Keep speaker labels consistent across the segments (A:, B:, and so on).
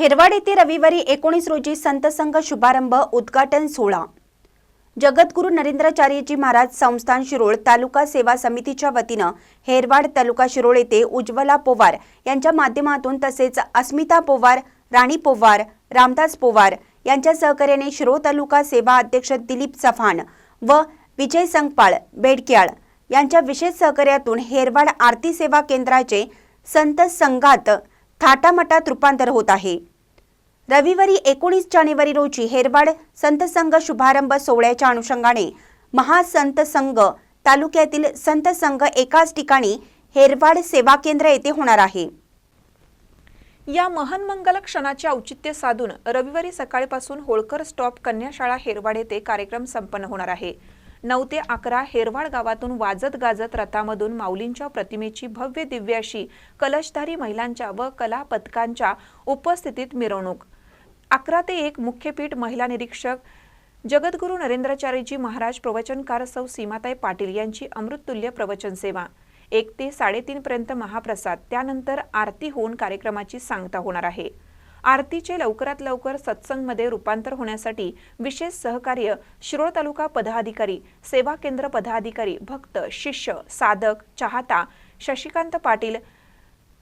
A: हेरवाड येथे रविवारी एकोणीस रोजी संत संघ शुभारंभ उद्घाटन सोहळा. जगद्गुरू नरेंद्राचार्यजी महाराज संस्थान शिरोळ तालुका सेवा समितीच्या वतीनं हेरवाड तालुका शिरोळ येथे उज्ज्वला पोवार यांच्या माध्यमातून तसेच अस्मिता पोवार राणी पोवार रामदास पोवार यांच्या सहकार्याने शिरोळ तालुका सेवा अध्यक्ष दिलीप चव्हाण व विजय संगपाळ बेडक्याळ यांच्या विशेष सहकार्यातून हेरवाड आरती सेवा केंद्राचे संत संघात थाटामाटात रूपांतर होत आहे. रविवारी एकोणीस जानेवारी रोजी हेरवाड संतसंघ शुभारंभ सोहळ्याच्या अनुषंगाने महासंत संघ तालुक्यातील संत संघ एकाच ठिकाणी हेरवाड सेवा केंद्र येथे होणार आहे.
B: या महानमंगल क्षणाचे औचित्य साधून रविवारी सकाळपासून होळकर स्टॉप कन्याशाळा हेरवाड येथे कार्यक्रम संपन्न होणार आहे. नऊ ते अकरा हेरवाड गावातून वाजत गाजत रथामधून माऊलींच्या प्रतिमेची भव्य दिव्याशी कलशधारी महिलांच्या व कला पथकांच्या उपस्थितीत मिरवणूक. अकरा ते एक मुख्यपीठ महिला निरीक्षक जगद्गुरू नरेंद्राचार्यजी महाराज प्रवचनकार सौ सीमाताई पाटील यांची अमृततुल्य प्रवचन सेवा. एक ते साडेतीन पर्यंत महाप्रसाद. त्यानंतर आरती होऊन कार्यक्रमाची सांगता होणार आहे. आरतीचे लवकरात लवकर सत्संगमध्ये रूपांतर होण्यासाठी विशेष सहकार्य शिरोळ तालुका पदाधिकारी सेवा केंद्र पदाधिकारी भक्त शिष्य साधक चाहता शशिकांत पाटील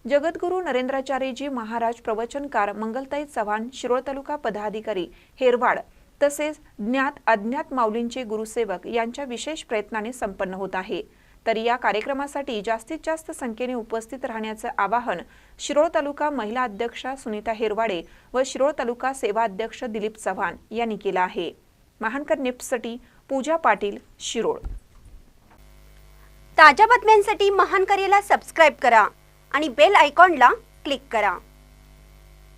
B: जगद्गुरू नरेंद्राचार्यजी महाराज प्रवचनकार मंगलताई चव्हाण शिरोळ तालुका पदाधिकारी हेरवाड तसेच ज्ञात अज्ञात माऊलींचे गुरुसेवक यांच्या विशेष प्रयत्नाने संपन्न होत आहे. तर या कार्यक्रमासाठी जास्तीत जास्त संख्येने उपस्थित राहण्याचं आवाहन शिरोळ तालुका महिला अध्यक्षा सुनीता हेरवाडे व शिरोळ तालुका सेवा अध्यक्ष दिलीप चव्हाण यांनी केलं आहे. महानकर निप्ससाठी पूजा पाटील शिरोळ.
A: ताज्या बातम्यांसाठी महानकरेला सबस्क्राईब करा आणि बेल आयकॉनला क्लिक करा.